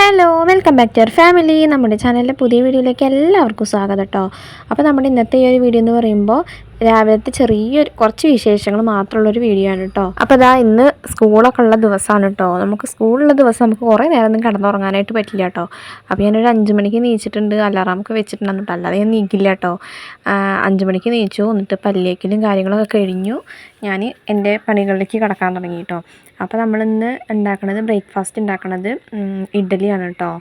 Hello welcome back to our family നമ്മുടെ ചാനലിലെ പുതിയ വീഡിയോയിലേക്ക് എല്ലാവർക്കും സ്വാഗതം കേട്ടോ അപ്പോൾ നമ്മുടെ ഇന്നത്തെ ഈ ഒരു വീഡിയോ എന്ന് പറയുമ്പോൾ രാവിലത്തെ ചെറിയൊരു കുറച്ച് വിശേഷങ്ങൾ മാത്രമുള്ള ഒരു വീഡിയോ ആണ് കേട്ടോ അപ്പോൾ അതാ ഇന്ന് സ്കൂളൊക്കെ ഉള്ള ദിവസമാണ് കേട്ടോ നമുക്ക് സ്കൂളുള്ള ദിവസം നമുക്ക് കുറേ നേരം ഒന്നും കിടന്നുറങ്ങാനായിട്ട് പറ്റില്ല കേട്ടോ അപ്പോൾ ഞാനൊരു അഞ്ച് മണിക്ക് നീച്ചിട്ടുണ്ട്. അലാറാമൊക്കെ വെച്ചിട്ടുണ്ടെന്ന് കേട്ടോ അല്ലാതെ ഞാൻ നീക്കില്ല കേട്ടോ അഞ്ച് മണിക്ക് നീച്ചു. എന്നിട്ട് പല്ലേക്കലും കാര്യങ്ങളൊക്കെ കഴിഞ്ഞു. ഞാൻ എന്റെ പണികളിലേക്ക് കിടക്കാൻ തുടങ്ങി കേട്ടോ അപ്പോൾ നമ്മളിന്ന് ഉണ്ടാക്കണത് ബ്രേക്ക്ഫാസ്റ്റ് ഉണ്ടാക്കണത് ഇഡ്ഡലിയാണ് കേട്ടോ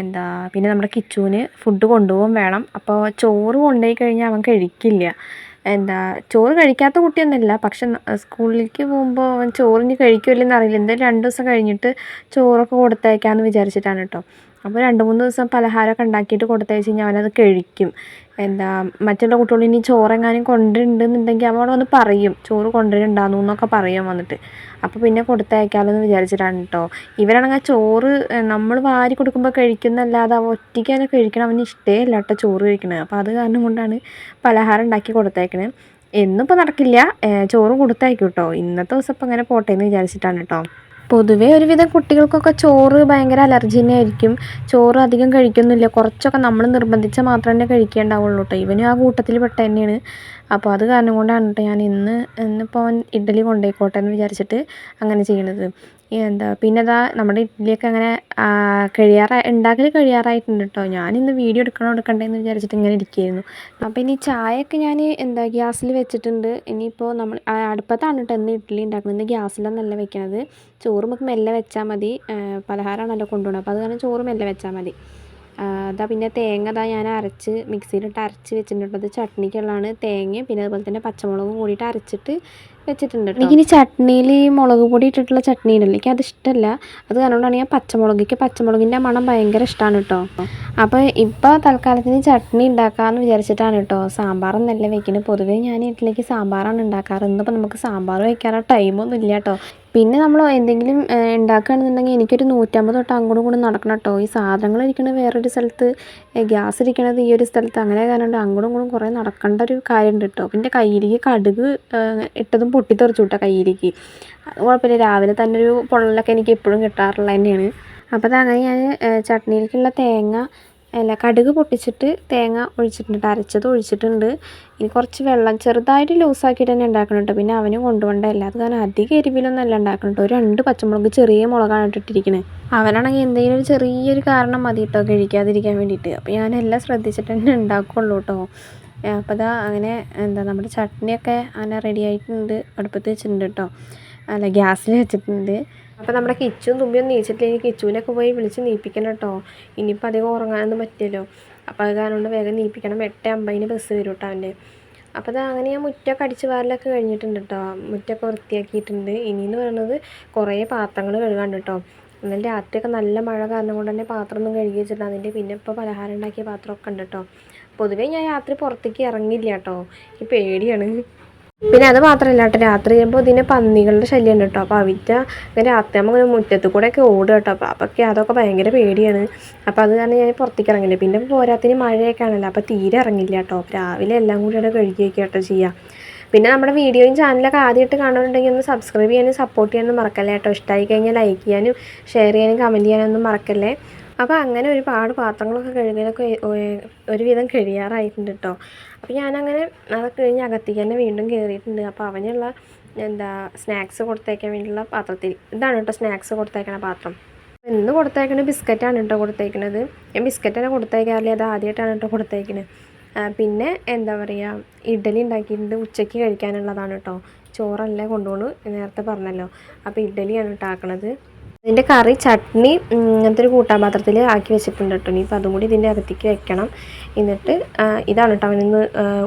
എന്താ പിന്നെ നമ്മുടെ കിച്ചുവിന് ഫുഡ് കൊണ്ടുപോകാൻ വേണം. അപ്പോൾ ചോറ് കൊണ്ടുപോയി കഴിഞ്ഞാൽ അവൻ കഴിക്കില്ല. എന്താ ചോറ് കഴിക്കാത്ത കുട്ടിയൊന്നുമല്ല. പക്ഷെ സ്കൂളിലേക്ക് പോകുമ്പോൾ അവൻ ചോറിന് കഴിക്കുമല്ലോ അറിയില്ല. എന്തായാലും രണ്ട് ദിവസം കഴിഞ്ഞിട്ട് ചോറൊക്കെ കൊടുത്തയക്കാമെന്ന് വിചാരിച്ചിട്ടാണ് കേട്ടോ. അപ്പോൾ രണ്ട് മൂന്ന് ദിവസം പലഹാരമൊക്കെ ഉണ്ടാക്കിയിട്ട് കൊടുത്തയച്ച് കഴിഞ്ഞാൽ അവനത് കഴിക്കും. എന്താ മറ്റുള്ള കുട്ടികൾ ഇനി ചോറെങ്ങാനും കൊണ്ടുവരുന്നുണ്ടെങ്കിൽ അവൻ വന്ന് പറയും. ചോറ് കൊണ്ടുവരുന്നുണ്ടാകുന്നു എന്നൊക്കെ പറയും വന്നിട്ട്. അപ്പോൾ പിന്നെ കൊടുത്തയക്കാമല്ലോ എന്ന് വിചാരിച്ചിട്ടാണ് കേട്ടോ ഇവരാണെങ്കിൽ ചോറ് നമ്മൾ വാരി കൊടുക്കുമ്പോൾ കഴിക്കുന്നല്ലാതെ അവ ഒറ്റയ്ക്ക് തന്നെ കഴിക്കണം. അവന് ഇഷ്ടേ അല്ല കേട്ടോ ചോറ് കഴിക്കണത്. അപ്പോൾ അത് കാരണം കൊണ്ടാണ് പലഹാരം ഉണ്ടാക്കി കൊടുത്തയക്കണത് എന്നിപ്പോൾ നടക്കില്ല. ചോറ് കൊടുത്തയക്കും കേട്ടോ ഇന്നത്തെ ദിവസം ഇപ്പം അങ്ങനെ പോട്ടെ എന്ന് വിചാരിച്ചിട്ടാണ് കേട്ടോ പൊതുവേ ഒരുവിധം കുട്ടികൾക്കൊക്കെ ചോറ് ഭയങ്കര അലർജി തന്നെ ആയിരിക്കും ചോറ് അധികം കഴിക്കുന്നില്ല. കുറച്ചൊക്കെ നമ്മൾ നിർബന്ധിച്ചാൽ മാത്രമേ തന്നെ കഴിക്കേണ്ടാവുള്ളൂ കേട്ടോ ഇവനും ആ കൂട്ടത്തിൽ പെട്ട തന്നെയാണ്. അപ്പോൾ അത് കാരണം കൊണ്ടാണ് കേട്ടോ ഞാൻ ഇന്ന് ഇന്നിപ്പോൾ ഇഡ്ഡലി കൊണ്ടുപോയിക്കോട്ടെ എന്ന് വിചാരിച്ചിട്ട് അങ്ങനെ ചെയ്യണത്. എന്താ പിന്നെ അതാ നമ്മുടെ ഇഡ്ഡലിയൊക്കെ അങ്ങനെ കഴിയാറ കഴിയാറായി ഉണ്ടാക്കൽ കഴിയാറായിട്ടുണ്ട് കേട്ടോ ഇന്ന് വീഡിയോ എടുക്കണോ എടുക്കണ്ടേ എന്ന് വിചാരിച്ചിട്ട് ഇങ്ങനെ ഇരിക്കുകയായിരുന്നു അപ്പോൾ ഇനി ചായയൊക്കെ ഞാൻ എന്താ ഗ്യാസിൽ വെച്ചിട്ടുണ്ട്. ഇനിയിപ്പോൾ നമ്മൾ അടുപ്പത്താണ് കേട്ടോ ഇന്ന് ഇഡ്ഡലി ഉണ്ടാക്കുന്നത് ഗ്യാസിലൊന്നല്ല വെക്കണത്. ചോറ് നമുക്ക് മെല്ലെ വെച്ചാൽ മതി. പലഹാരമാണല്ലോ കൊണ്ടുപോകണം അപ്പോൾ അത് കാരണം ചോറ് മെല്ലെ വെച്ചാൽ മതി. അതാ പിന്നെ തേങ്ങ അതാ ഞാൻ അരച്ച് മിക്സിയിലിട്ട് അരച്ച് വെച്ചിട്ടുണ്ട് അത് ചട്നിക്കുള്ളതാണ് തേങ്ങയും പിന്നെ അതുപോലെ തന്നെ പച്ചമുളകും കൂടിയിട്ട് അരച്ചിട്ട് വെച്ചിട്ടുണ്ട് എനിക്കിനി ചട്നിയിൽ ഈ മുളക് പൊടി ഇട്ടിട്ടുള്ള ചട്നി ഉണ്ടല്ലോ എനിക്ക് അത് ഇഷ്ടമല്ല അത് കാരണമാണ് ഞാൻ പച്ചമുളകിക്ക് പച്ചമുളകിന്റെ മണം ഭയങ്കര ഇഷ്ടമാണ് കേട്ടോ അപ്പോൾ ഇപ്പോൾ തൽക്കാലത്തിന് ചട്നി ഉണ്ടാക്കാമെന്ന് വിചാരിച്ചിട്ടാണ് കേട്ടോ സാമ്പാറൊന്നല്ല വെക്കുന്നത് പൊതുവേ ഞാൻ വീട്ടിലേക്ക് സാമ്പാറാണ് ഉണ്ടാക്കാറ് ഇന്നിപ്പോൾ നമുക്ക് സാമ്പാർ വയ്ക്കാനുള്ള ടൈമൊന്നും ഇല്ല കേട്ടോ പിന്നെ നമ്മൾ എന്തെങ്കിലും ഉണ്ടാക്കുകയാണെന്നുണ്ടെങ്കിൽ എനിക്കൊരു നൂറ്റമ്പത് തൊട്ട് അങ്ങോട്ടും കൂടെ നടക്കണം കേട്ടോ ഈ സാധനങ്ങൾ ഇരിക്കുന്നത് വേറൊരു സ്ഥലത്ത് ഗ്യാസ് ഇരിക്കണത് ഈ ഒരു സ്ഥലത്ത് അങ്ങനെ കാരണം അങ്ങോട്ടും കൂടെ കുറേ നടക്കേണ്ട ഒരു കാര്യമുണ്ട് കേട്ടോ പിന്നെ കയ്യിലേക്ക് കടുക് ഇട്ടതും പൊട്ടിത്തെറിച്ചു കേട്ടോ കയ്യിലേക്ക്. കുഴപ്പമില്ല. രാവിലെ തന്നെ ഒരു പൊള്ളലൊക്കെ എനിക്ക് എപ്പോഴും കിട്ടാറുള്ള തന്നെയാണ്. അപ്പോൾ അതങ്ങനെ ഞാൻ ചട്നിയിലേക്കുള്ള തേങ്ങ അല്ല കടുക് പൊട്ടിച്ചിട്ട് തേങ്ങ ഒഴിച്ചിട്ടുണ്ട് അരച്ചത് ഒഴിച്ചിട്ടുണ്ട്. ഇനി കുറച്ച് വെള്ളം ചെറുതായിട്ട് ലൂസാക്കിയിട്ട് തന്നെ ഉണ്ടാക്കണം കേട്ടോ. പിന്നെ അവന് കൊണ്ടുപോകണ്ടല്ല അത് കാരണം അധികം എരിവിലൊന്നും അല്ല ഉണ്ടാക്കണം കേട്ടോ. ഒരു രണ്ട് പച്ചമുളക് ചെറിയ മുളകാണ് ഇട്ടിട്ടിരിക്കുന്നത് അവനാണെങ്കിൽ എന്തെങ്കിലും ഒരു ചെറിയൊരു കാരണം മതി കേട്ടോ കഴിക്കാതിരിക്കാൻ വേണ്ടിയിട്ട്. അപ്പോൾ ഞാൻ എല്ലാം ശ്രദ്ധിച്ചിട്ട് തന്നെ ഉണ്ടാക്കുള്ളൂ കേട്ടോ. അപ്പോൾ അതാ അങ്ങനെ എന്താ നമ്മുടെ ചട്നിയൊക്കെ അങ്ങനെ റെഡി ആയിട്ടുണ്ട്. അടുപ്പത്ത് വെച്ചിട്ടുണ്ട് കേട്ടോ അല്ല ഗ്യാസിൽ വെച്ചിട്ടുണ്ട്. അപ്പോൾ നമ്മുടെ കിച്ചും തുമ്പിയും നീച്ചിട്ടില്ലെങ്കിൽ കിച്ചുവിനൊക്കെ പോയി വിളിച്ച് നീപ്പിക്കണം കേട്ടോ ഇനിയിപ്പോൾ അധികം ഉറങ്ങാനൊന്നും പറ്റില്ലല്ലോ. അപ്പോൾ അത് കാരണം വേഗം നീപ്പിക്കണം. എട്ട് അമ്പതിന് ബസ് വരും കേട്ടോ അവന്റെ. അപ്പോൾ അത് അങ്ങനെ ഞാൻ മുറ്റൊക്കെ അടിച്ച് വാരലൊക്കെ കഴിഞ്ഞിട്ടുണ്ട് കേട്ടോ മുറ്റൊക്കെ വൃത്തിയാക്കിയിട്ടുണ്ട്. ഇനിയെന്ന് പറയുന്നത് കുറേ പാത്രങ്ങൾ കഴുകാണ്ട് കേട്ടോ ഇന്നലെ രാത്രിയൊക്കെ നല്ല മഴ കാരണം കൊണ്ട് തന്നെ പാത്രമൊന്നും കഴുകി വെച്ചിട്ടുണ്ട് അതിന്റെ പിന്നെ ഇപ്പോൾ പലഹാരം ഉണ്ടാക്കിയ പാത്രമൊക്കെ ഉണ്ട് കേട്ടോ പൊതുവേ ഞാൻ രാത്രി പുറത്തേക്ക് ഇറങ്ങില്ല കേട്ടോ. ഈ പേടിയാണ്. പിന്നെ അത് മാത്രമല്ല കേട്ടോ രാത്രി ചെയ്യുമ്പോൾ ഇതിന് പന്നികളുടെ ശല്യം ഉണ്ട് കേട്ടോ. അപ്പോൾ അവിറ്റ ഇങ്ങനെ രാത്രി ആകുമ്പോൾ ഇങ്ങനെ മുറ്റത്ത് കൂടെ ഒക്കെ ഓടുക കേട്ടോ. അപ്പോൾ അപ്പൊക്കെ അതൊക്കെ ഭയങ്കര പേടിയാണ്. അപ്പോൾ അത് കാരണം ഞാൻ പുറത്തേക്ക് ഇറങ്ങില്ല പിന്നെ പോരാത്തിന് മഴയൊക്കെ ആണല്ലോ അപ്പോൾ തീരെ ഇറങ്ങില്ല കേട്ടോ. രാവിലെ എല്ലാം കൂടി അവിടെ കഴുകി വയ്ക്കുക കേട്ടോ ചെയ്യുക പിന്നെ നമ്മുടെ വീഡിയോയും ചാനലൊക്കെ ആദ്യമായിട്ട് കാണുന്നുണ്ടെങ്കിൽ ഒന്ന് സബ്സ്ക്രൈബ് ചെയ്യാനും സപ്പോർട്ട് ചെയ്യാനും മറക്കല്ലേ കേട്ടോ. ഇഷ്ടമായി കഴിഞ്ഞാൽ ലൈക്ക് ചെയ്യാനും ഷെയർ ചെയ്യാനും കമന്റ് ചെയ്യാനൊന്നും മറക്കല്ലേ. അപ്പോൾ അങ്ങനെ ഒരുപാട് പാത്രങ്ങളൊക്കെ കഴുകിയതൊക്കെ ഒരുവിധം കഴിയാറായിട്ടുണ്ട് കേട്ടോ അപ്പോൾ ഞാനങ്ങനെ അതൊക്കെ കഴിഞ്ഞ് അകത്തേക്ക് തന്നെ വീണ്ടും കയറിയിട്ടുണ്ട് അപ്പോൾ അവനുള്ള എന്താ സ്നാക്സ് കൊടുത്തേക്കാൻ വേണ്ടിയുള്ള പാത്രത്തിൽ ഇതാണ് കേട്ടോ സ്നാക്സ് കൊടുത്തേക്കണ പാത്രം. ഇന്ന് കൊടുത്തേക്കണത് ബിസ്ക്കറ്റാണ് കേട്ടോ കൊടുത്തേക്കണത്. ഞാൻ ബിസ്ക്കറ്റാണ് കൊടുത്തേക്കാറില്ല അത് ആദ്യമായിട്ടാണ് കേട്ടോ കൊടുത്തേക്കണത് പിന്നെ എന്താ പറയുക ഇഡ്ഡലി ഉണ്ടാക്കിയിട്ടുണ്ട് ഉച്ചയ്ക്ക് കഴിക്കാനുള്ളതാണ് കേട്ടോ ചോറല്ല കൊണ്ടുപോകണു നേരത്തെ പറഞ്ഞല്ലോ. അപ്പോൾ ഇഡ്ഡലിയാണ് കേട്ടോ ആക്കണത് ഇതിന്റെ കറി ചട്നി അങ്ങനത്തെ ഒരു കൂട്ടാൻ പാത്രത്തിൽ ആക്കി വെച്ചിട്ടുണ്ട് കേട്ടോ. ഇനിയിപ്പോൾ അതും കൂടി ഇതിന്റെ അകത്തേക്ക് വെക്കണം. എന്നിട്ട് ഇതാണ് കേട്ടോ അവനിന്ന്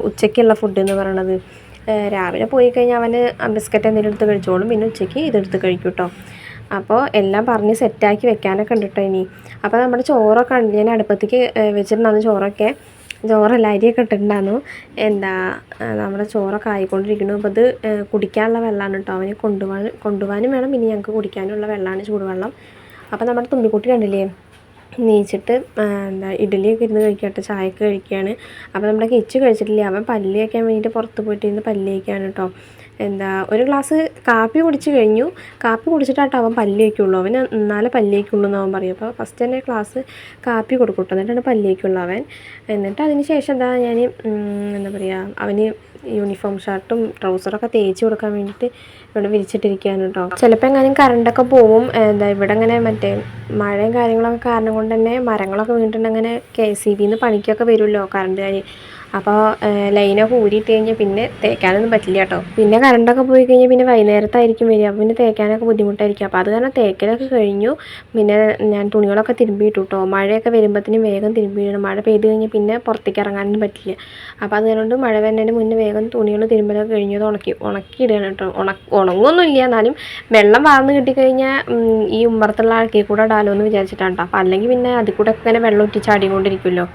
ഉച്ചയ്ക്കുള്ള ഫുഡ് എന്ന് പറയണത്. രാവിലെ പോയി കഴിഞ്ഞാൽ അവന് ബിസ്ക്കറ്റ് എന്തെങ്കിലും എടുത്ത് കഴിച്ചോളും. പിന്നെ ഉച്ചയ്ക്ക് ഇതെടുത്ത് കഴിക്കും കേട്ടോ. അപ്പോൾ എല്ലാം പറഞ്ഞ് സെറ്റാക്കി വെക്കാനൊക്കെ ഉണ്ട് കേട്ടോ ഇനി. അപ്പോൾ നമ്മുടെ ചോറൊക്കെ ഞാൻ അടുപ്പത്തേക്ക് വെച്ചിട്ടുണ്ടാകുന്ന ചോറൊക്കെ. ചോറല്ല അരിയൊക്കെ ഇട്ടിട്ടുണ്ടായിരുന്നു. എന്താ നമ്മുടെ ചോറൊക്കെ ആയിക്കൊണ്ടിരിക്കുന്നു. അപ്പോൾ അത് കുടിക്കാനുള്ള വെള്ളമാണ് കേട്ടോ അവന് കൊണ്ടുപോകാൻ കൊണ്ടുപോകാനും വേണം. ഇനി ഞങ്ങൾക്ക് കുടിക്കാനുള്ള വെള്ളമാണ് ചൂടുവെള്ളം. അപ്പോൾ നമ്മുടെ തുമ്പിക്കുട്ടി കണ്ടില്ലേ? നീച്ചിട്ട് എന്താ ഇഡ്ഡലിയൊക്കെ ഇരുന്ന് കഴിക്കട്ടെ ചായയൊക്കെ കഴിക്കുകയാണ് അപ്പോൾ നമ്മുടെ കിച്ച് കഴിച്ചിട്ടില്ല? അവൻ പല്ല് വയ്ക്കാൻ വേണ്ടിയിട്ട് പുറത്ത് പോയിട്ട് ഇരുന്ന് പല്ല് വയ്ക്കുകയാണ് കേട്ടോ എന്താ ഒരു ഗ്ലാസ് കാപ്പി കുടിച്ച് കഴിഞ്ഞു. കാപ്പി കുടിച്ചിട്ടാട്ടോ അവൻ പല്ലിയേക്കുള്ളൂ. അവന് എന്നാലേ പല്ലിയേക്കുള്ളൂ എന്ന് അവൻ പറയും. അപ്പോൾ ഫസ്റ്റ് തന്നെ ക്ലാസ് കാപ്പി കൊടുക്കട്ടോ എന്നിട്ടാണ് പല്ലിയേക്കുള്ളൂ അവൻ. എന്നിട്ട് അതിന് ശേഷം എന്താ ഞാൻ എന്താ പറയുക അവന് യൂണിഫോം ഷർട്ടും ട്രൗസറൊക്കെ തേച്ച് കൊടുക്കാൻ വേണ്ടിയിട്ട് ഇവിടെ വിരിച്ചിട്ടിരിക്കുകയാണ് കേട്ടോ. ചിലപ്പോൾ എങ്ങാനും കറണ്ടൊക്കെ പോവും. എന്താ ഇവിടെ അങ്ങനെ മറ്റേ മഴയും കാര്യങ്ങളൊക്കെ കാരണം കൊണ്ട് തന്നെ മരങ്ങളൊക്കെ വീണിട്ടുണ്ടെങ്കിൽ അങ്ങനെ കെ സി ബിന്ന് പണിക്കൊക്കെ വരുമല്ലോ. കറണ്ടുകാർ അപ്പോൾ ലൈനൊക്കെ ഊരിയിട്ട് കഴിഞ്ഞാൽ പിന്നെ തേക്കാനൊന്നും പറ്റില്ല കേട്ടോ പിന്നെ കറണ്ടൊക്കെ പോയി കഴിഞ്ഞാൽ പിന്നെ വൈകുന്നേരത്തായിരിക്കും വരിക. അപ്പോൾ പിന്നെ തേക്കാനൊക്കെ ബുദ്ധിമുട്ടായിരിക്കും. അപ്പോൾ അത് കാരണം തേക്കലൊക്കെ കഴിഞ്ഞു. പിന്നെ ഞാൻ തുണികളൊക്കെ തിരുമ്പിയിട്ടു കേട്ടോ മഴയൊക്കെ വരുമ്പോഴത്തേനും വേഗം തിരുമ്പിയിടണം മഴ പെയ്ത് കഴിഞ്ഞാൽ പിന്നെ പുറത്തേക്ക് ഇറങ്ങാനൊന്നും പറ്റില്ല. അപ്പോൾ അതുകൊണ്ട് മഴ വരുന്നതിന് മുന്നേ വേഗം തുണികൾ തിരുമ്പലൊക്കെ കഴിഞ്ഞത് ഉണക്കി ഉണക്കിയിടുകയാണ് കേട്ടോ ഉണക്ക് ഉണങ്ങുമൊന്നുമില്ല എന്നാലും വെള്ളം വാർന്ന് കിട്ടിക്കഴിഞ്ഞാൽ ഈ ഉമ്മറത്തുള്ള ആൾക്കി കൂടെ ഇടാലോ എന്ന് വിചാരിച്ചിട്ടാണ് കേട്ടോ അപ്പോൾ അല്ലെങ്കിൽ പിന്നെ അതിൽ കൂടെ ഇങ്ങനെ വെള്ളം ഉറ്റിച്ചാടിക്കൊണ്ടിരിക്കുമല്ലോ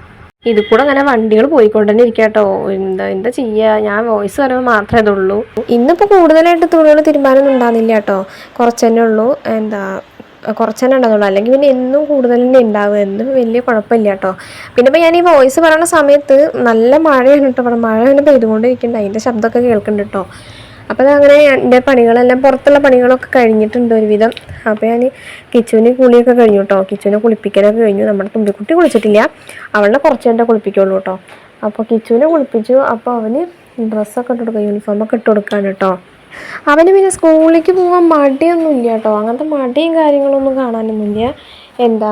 ഇത് കൂടെ അങ്ങനെ വണ്ടികൾ പോയിക്കൊണ്ടന്നെ ഇരിക്കുക എന്താ എന്താ ചെയ്യുക ഞാൻ വോയിസ് പറയുമ്പോൾ മാത്രമേ ഉള്ളൂ ഇന്നിപ്പോൾ കൂടുതലായിട്ട് തുണികൾ തീരുമാനം ഉണ്ടാകുന്നില്ല കേട്ടോ കുറച്ച് തന്നെ ഉള്ളൂ. എന്താ കുറച്ച് തന്നെ അല്ലെങ്കിൽ പിന്നെ എന്നും കൂടുതൽ തന്നെ ഉണ്ടാവും എന്നും വലിയ കുഴപ്പമില്ല കേട്ടോ പിന്നെ ഇപ്പോൾ ഞാൻ ഈ വോയിസ് പറയുന്ന സമയത്ത് നല്ല മഴയാണ് കേട്ടോ. മഴ ഇങ്ങനെ പെയ്തുകൊണ്ടിരിക്കുന്നുണ്ട്. അതിന്റെ ശബ്ദമൊക്കെ കേൾക്കുന്നുണ്ട് കേട്ടോ. അപ്പോൾ അങ്ങനെ എന്റെ പണികളെല്ലാം പുറത്തുള്ള പണികളൊക്കെ കഴിഞ്ഞിട്ടുണ്ട് ഒരുവിധം. അപ്പോൾ ഞാൻ കിച്ചുവിന് കുളിയൊക്കെ കഴിഞ്ഞു കേട്ടോ കിച്ചുവിനെ കുളിപ്പിക്കാനൊക്കെ കഴിഞ്ഞു. നമ്മുടെ തുമ്പിക്കുട്ടി കുളിച്ചിട്ടില്ല. അവളെ കുറച്ച് എന്റെ കുളിപ്പിക്കുള്ളൂ കേട്ടോ അപ്പോൾ കിച്ചുവിനെ കുളിപ്പിച്ചു. അപ്പോൾ അവന് ഡ്രസ്സൊക്കെ ഇട്ട് കൊടുക്കുക യൂണിഫോമൊക്കെ ഇട്ട് കൊടുക്കാൻ കേട്ടോ അവന് പിന്നെ സ്കൂളിലേക്ക് പോകാൻ മടിയൊന്നുമില്ല കേട്ടോ അങ്ങനത്തെ മടിയും കാര്യങ്ങളൊന്നും കാണാനൊന്നുമില്ല. എന്താ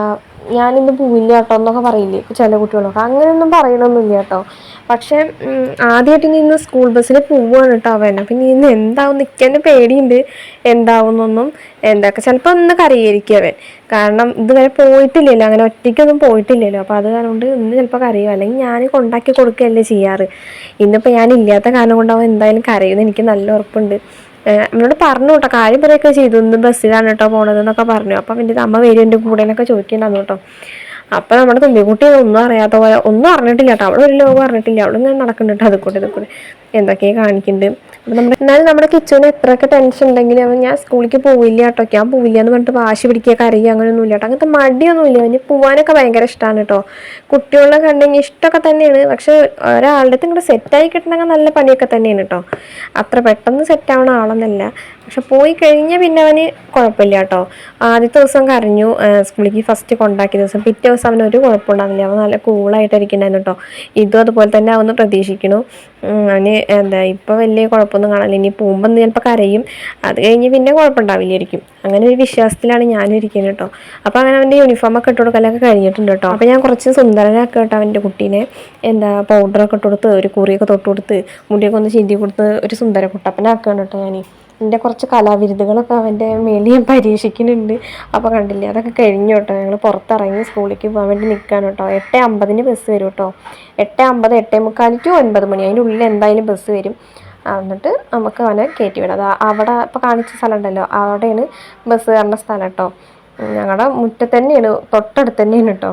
ഞാനിന്ന് പോവില്ല കേട്ടോ എന്നൊക്കെ പറയില്ലേ ചില കുട്ടികളൊക്കെ. അങ്ങനെയൊന്നും പറയണമൊന്നുമില്ല കേട്ടോ പക്ഷേ ആദ്യമായിട്ട് ഇന്ന് സ്കൂൾ ബസ്സിൽ പോവുകയാണ് കേട്ടോ അവൻ പിന്നെ ഇന്ന് എന്താവും നിൽക്കാൻ പേടിയുണ്ട്. എന്താവുന്നൊന്നും എന്തൊക്കെ. ചിലപ്പോൾ ഒന്ന് കരയായിരിക്കും അവൻ. കാരണം ഇതുവരെ പോയിട്ടില്ലല്ലോ. അങ്ങനെ ഒറ്റയ്ക്കൊന്നും പോയിട്ടില്ലല്ലോ. അപ്പോൾ അത് കാരണം കൊണ്ട് ഇന്ന് ചിലപ്പോൾ കരയും. അല്ലെങ്കിൽ ഞാൻ കൊണ്ടാക്കി കൊടുക്കുകയല്ലേ ചെയ്യാറ്. ഇന്നിപ്പോൾ ഞാൻ ഇല്ലാത്ത കാരണം കൊണ്ട് അവൻ എന്തായാലും കരയുമെന്ന് എനിക്ക് നല്ല ഉറപ്പുണ്ട്. എന്നോട് പറഞ്ഞു കേട്ടോ കാര്യം പറയുകയൊക്കെ ചെയ്തു. ഇന്ന് ബസ്സിലാണ് കേട്ടോ പോണതെന്നൊക്കെ പറഞ്ഞു. അപ്പം എന്റെ അമ്മ വരും എന്റെ കൂടെ എന്നൊക്കെ ചോദിക്കുന്നുണ്ടായിരുന്നു കേട്ടോ അപ്പം നമ്മുടെ തുമ്പിക്കുട്ടി ഒന്നും അറിയാത്ത പോലെ ഒന്നും അറിഞ്ഞിട്ടില്ല കേട്ടോ. അവിടെ ഒരു ലോകം അറിഞ്ഞിട്ടില്ല. അവിടെ ഇങ്ങനെ നടക്കുന്നുണ്ട്. അത് കൂടെ ഇത് എന്തൊക്കെയാണ് കാണിക്കുന്നുണ്ട് അപ്പം നമ്മുടെ എന്നാലും നമ്മുടെ കിച്ചണിന് എത്രയൊക്കെ ടെൻഷൻ ഉണ്ടെങ്കിലും അവൻ ഞാൻ സ്കൂളിലേക്ക് പോവില്ല കേട്ടോ. ഞാൻ പോവില്ല എന്ന് പറഞ്ഞിട്ട് വാശി പിടിക്കുക കരയുക അങ്ങനെയൊന്നും ഇല്ല കേട്ടോ. അങ്ങനത്തെ മടിയൊന്നുമില്ല. അവന് പോവാനൊക്കെ ഭയങ്കര ഇഷ്ടമാണ് കേട്ടോ. കുട്ടികളെ കണ്ടെങ്കിൽ ഇഷ്ടമൊക്കെ തന്നെയാണ്. പക്ഷെ ഒരാളുടെ ഇങ്ങോട്ട് സെറ്റായി കിട്ടണമെങ്കിൽ നല്ല പണിയൊക്കെ തന്നെയാണ് കേട്ടോ. അത്ര പെട്ടെന്ന് സെറ്റാവണ ആളൊന്നല്ല. പക്ഷെ പോയി കഴിഞ്ഞാൽ പിന്നെ അവന് കുഴപ്പമില്ല കേട്ടോ. ആദ്യത്തെ ദിവസം കരഞ്ഞു സ്കൂളിലേക്ക് ഫസ്റ്റ് കൊണ്ടാക്കിയ ദിവസം. പിറ്റേ ദിവസം അവന് ഒരു അവൻ നല്ല കൂളായിട്ടിരിക്കണ്ടായിരുന്നു കേട്ടോ. ഇതും അതുപോലെ തന്നെ അവന്ന് പ്രതീക്ഷിക്കണു അവന് എന്താ ഇപ്പോൾ വലിയ കുഴപ്പമൊന്നും കാണില്ല ഇനി പോകുമ്പോൾ ചിലപ്പോൾ കരയും. അത് കഴിഞ്ഞ് പിന്നെ കുഴപ്പമുണ്ടാവില്ലായിരിക്കും. അങ്ങനെ ഒരു വിശ്വാസത്തിലാണ് ഞാനും ഇരിക്കുന്നത് കേട്ടോ. അപ്പോൾ അങ്ങനെ അവന്റെ യൂണിഫോമൊക്കെ ഇട്ട് കൊടുക്കലൊക്കെ കഴിഞ്ഞിട്ടുണ്ട് കേട്ടോ. അപ്പോൾ ഞാൻ കുറച്ച് സുന്ദരനാക്കി കേട്ടോ അവന്റെ കുട്ടീനെ. എന്താ പൗഡറൊക്കെ ഇട്ട് കൊടുത്ത് ഒരു കുറിയൊക്കെ തൊട്ട് കൊടുത്ത് മുടിയൊക്കെ ഒന്ന് ചീന്തി കൊടുത്ത് ഒരു സുന്ദര കുട്ടപ്പനാക്കുകയാണ് കേട്ടോ ഞാൻ എന്റെ കുറച്ച് കലാവിരുദ്ധകളൊക്കെ അവന്റെ മേലിൽ പരീക്ഷിക്കുന്നുണ്ട്. അപ്പോൾ കണ്ടില്ലേ? അതൊക്കെ കഴിഞ്ഞു കേട്ടോ. ഞങ്ങൾ പുറത്തിറങ്ങി സ്കൂളിലേക്ക് പോകാൻ വേണ്ടി നിൽക്കുകയാണ് കേട്ടോ. എട്ട് അമ്പതിന് ബസ് വരും കേട്ടോ. എട്ട് അമ്പത് എട്ടേ മുക്കാൽ ടു ഒൻപത് മണി. അതിന്റെ ഉള്ളിൽ എന്തായാലും ബസ് വരും. എന്നിട്ട് നമുക്ക് അവനെ കയറ്റി വിടാം. അത് അവിടെ ഇപ്പോൾ കാണിച്ച സ്ഥലം ഉണ്ടല്ലോ. അവിടെയാണ് ബസ് കയറുന്ന സ്ഥലം കേട്ടോ. ഞങ്ങളുടെ മുറ്റത്തന്നെയാണ് തൊട്ടടുത്ത് തന്നെയാണ് കേട്ടോ.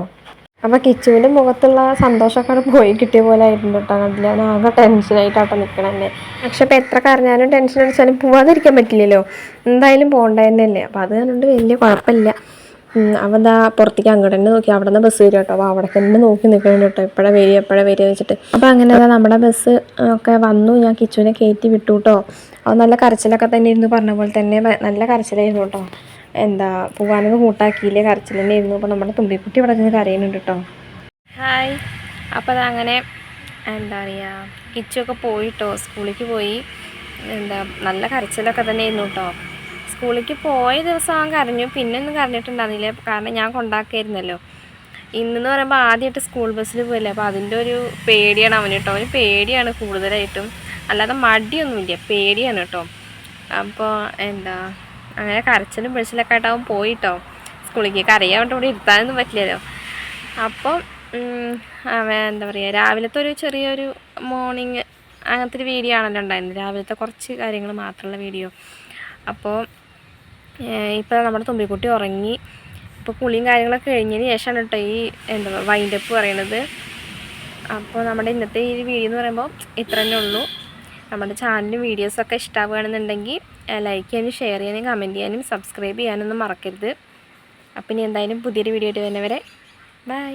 അപ്പോൾ കിച്ചുവിന്റെ മുഖത്തുള്ള സന്തോഷമൊക്കെ പോയി കിട്ടിയ പോലെ ആയിരുന്നു കേട്ടോ കണ്ടില്ല ഞാൻ ആകെ ടെൻഷനായിട്ടാട്ടോ നിൽക്കണം പക്ഷെ ഇപ്പോൾ എത്ര കരഞ്ഞാലും ടെൻഷൻ അടിച്ചാലും പോവാതിരിക്കാൻ പറ്റില്ലല്ലോ. എന്തായാലും പോകേണ്ട തന്നെയല്ലേ അപ്പോൾ അത് കണ്ടുകൊണ്ട് വലിയ കുഴപ്പമില്ല അവന്താ പുറത്തേക്ക് അങ്ങോട്ട് തന്നെ നോക്കി. അവിടെ നിന്ന് ബസ് വരും കേട്ടോ അപ്പോൾ അവിടെ തന്നെ നോക്കി നിൽക്കണം കേട്ടോ എപ്പോഴാണ് വരിക എപ്പോഴാണ് വരിക വെച്ചിട്ട്. അപ്പോൾ അങ്ങനെ നമ്മുടെ ബസ് ഒക്കെ വന്നു. ഞാൻ കിച്ചുവിനെ കയറ്റി വിട്ടു കേട്ടോ അത് നല്ല കരച്ചിലൊക്കെ തന്നെ ഇരുന്ന് പറഞ്ഞ പോലെ തന്നെ. നല്ല കരച്ചിലായിരുന്നു കേട്ടോ എന്താ പോകാനൊന്ന് കൂട്ടാക്കിയില്ലേ കരച്ചിൽ തന്നെ ആയിരുന്നു അപ്പോൾ നമ്മുടെ തുമ്പിക്കുട്ടി ഇവിടെ നിന്ന് കരയുന്നുണ്ട് കേട്ടോ. ഹായ്. അപ്പോൾ അതങ്ങനെ എന്താ പറയുക കിച്ചൊക്കെ പോയിട്ടോ സ്കൂളിലേക്ക് പോയി. എന്താ നല്ല കരച്ചിലൊക്കെ തന്നെ ആയിരുന്നു കേട്ടോ. സ്കൂളിലേക്ക് പോയ ദിവസം അവൻ കരഞ്ഞു പിന്നെ ഒന്നും കരഞ്ഞിട്ടുണ്ടായിരുന്നില്ല. കാരണം ഞാൻ കൊണ്ടാക്കായിരുന്നല്ലോ ഇന്നെന്ന് പറയുമ്പോൾ ആദ്യമായിട്ട് സ്കൂൾ ബസ്സിൽ പോയില്ലേ അപ്പോൾ അതിന്റെ ഒരു പേടിയാണ് അവന് കേട്ടോ. അവന് പേടിയാണ് കൂടുതലായിട്ടും. അല്ലാതെ മടിയൊന്നുമില്ല പേടിയാണ് കേട്ടോ. അപ്പോൾ എന്താ അങ്ങനെ കരച്ചിലും പിടിച്ചിലൊക്കെ ആയിട്ടാവും പോയിട്ടോ. സ്കൂളിലേക്ക് കരയാൻ കൂടി ഇവിടെ ഇരുത്താനൊന്നും പറ്റില്ലല്ലോ. അപ്പം എന്താ പറയുക രാവിലത്തെ ഒരു ചെറിയൊരു മോർണിംഗ് അങ്ങനത്തെ ഒരു വീഡിയോ ആണല്ലോ ഉണ്ടായിരുന്നത്. രാവിലത്തെ കുറച്ച് കാര്യങ്ങൾ മാത്രമുള്ള വീഡിയോ അപ്പോൾ ഇപ്പോൾ നമ്മുടെ തുമ്പിക്കുട്ടി ഉറങ്ങി. ഇപ്പോൾ കുളിയും കാര്യങ്ങളൊക്കെ കഴിഞ്ഞതിന് ശേഷമാണ് കേട്ടോ ഈ എന്താ വൈൻഡപ്പ് പറയണത്. അപ്പോൾ നമ്മുടെ ഇന്നത്തെ ഈ വീഡിയോ എന്ന് പറയുമ്പോൾ ഇത്ര തന്നെ ഉള്ളൂ. നമ്മുടെ ചാനലും വീഡിയോസൊക്കെ ഇഷ്ടമാവുകയാണെന്നുണ്ടെങ്കിൽ ലൈക്ക് ചെയ്യാനും ഷെയർ ചെയ്യാനും കമന്റ് ചെയ്യാനും സബ്സ്ക്രൈബ് ചെയ്യാനൊന്നും മറക്കരുത്. അപ്പം ഇനി എന്തായാലും പുതിയൊരു വീഡിയോ ആയിട്ട് വരുന്നവരെ ബൈ